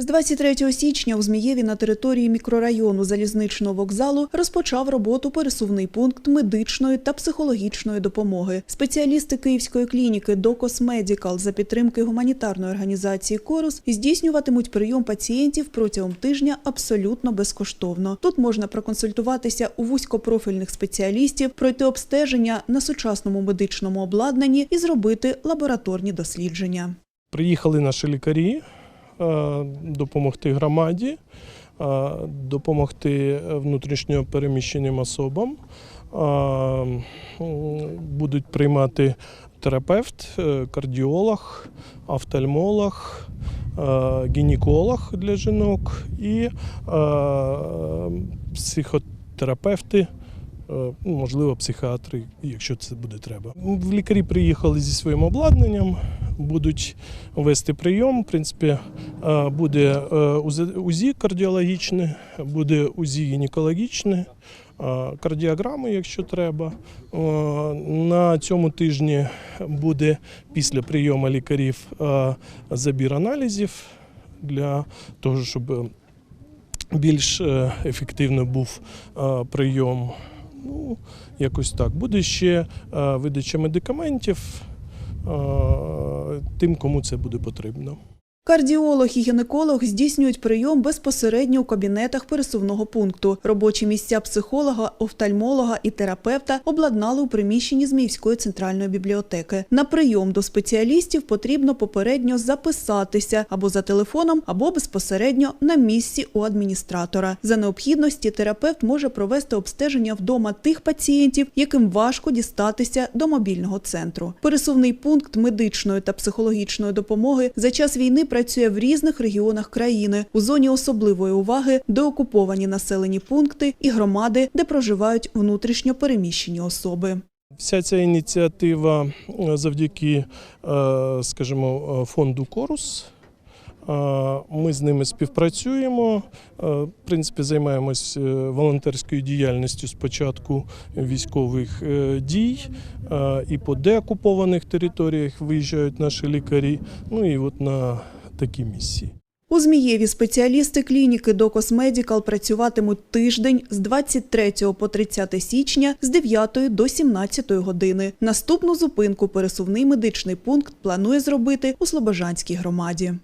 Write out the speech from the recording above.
З 23 січня у Змієві на території мікрорайону залізничного вокзалу розпочав роботу пересувний пункт медичної та психологічної допомоги. Спеціалісти Київської клініки Докос Медікал за підтримки гуманітарної організації Корус здійснюватимуть прийом пацієнтів протягом тижня абсолютно безкоштовно. Тут можна проконсультуватися у вузькопрофільних спеціалістів, пройти обстеження на сучасному медичному обладнанні і зробити лабораторні дослідження. Приїхали наші лікарі допомогти громаді, е, допомогти внутрішньо переміщеним особам. Е, Будуть приймати терапевт, е, кардіолог, офтальмолог, е, гінеколог для жінок і е, психотерапевти. Е, ну, Можливо, психіатри, якщо це буде треба. В лікарі приїхали зі своїм обладнанням, будуть вести прийом. В принципі, е, буде е, УЗІ кардіологічне, буде УЗІ гінекологічне, е, кардіограми, якщо треба. На цьому тижні буде після прийому лікарів забір аналізів для того, щоб більш ефективно був прийом. Ну, якось так. Буде ще видача медикаментів тим, кому це буде потрібно. Кардіолог і гінеколог здійснюють прийом безпосередньо у кабінетах пересувного пункту. Робочі місця психолога, офтальмолога і терапевта обладнали у приміщенні Зміївської центральної бібліотеки. На прийом до спеціалістів потрібно попередньо записатися або за телефоном, або безпосередньо на місці у адміністратора. За необхідності терапевт може провести обстеження вдома тих пацієнтів, яким важко дістатися до мобільного центру. Пересувний пункт медичної та психологічної допомоги за час війни працює в різних регіонах країни. У зоні особливої уваги деокуповані населені пункти і громади, де проживають внутрішньо переміщені особи. Вся ця ініціатива е, завдяки, е, скажімо, е, фонду Корус. Ми з ними співпрацюємо. В принципі, займаємось волонтерською діяльністю з початку військових дій. І по деокупованих територіях виїжджають наші лікарі. Ну і от на такі місії. У Змієві спеціалісти клініки Докос Медікал працюватимуть тиждень з 23 по 30 січня з 9 до 17 години. Наступну зупинку пересувний медичний пункт планує зробити у Слобожанській громаді.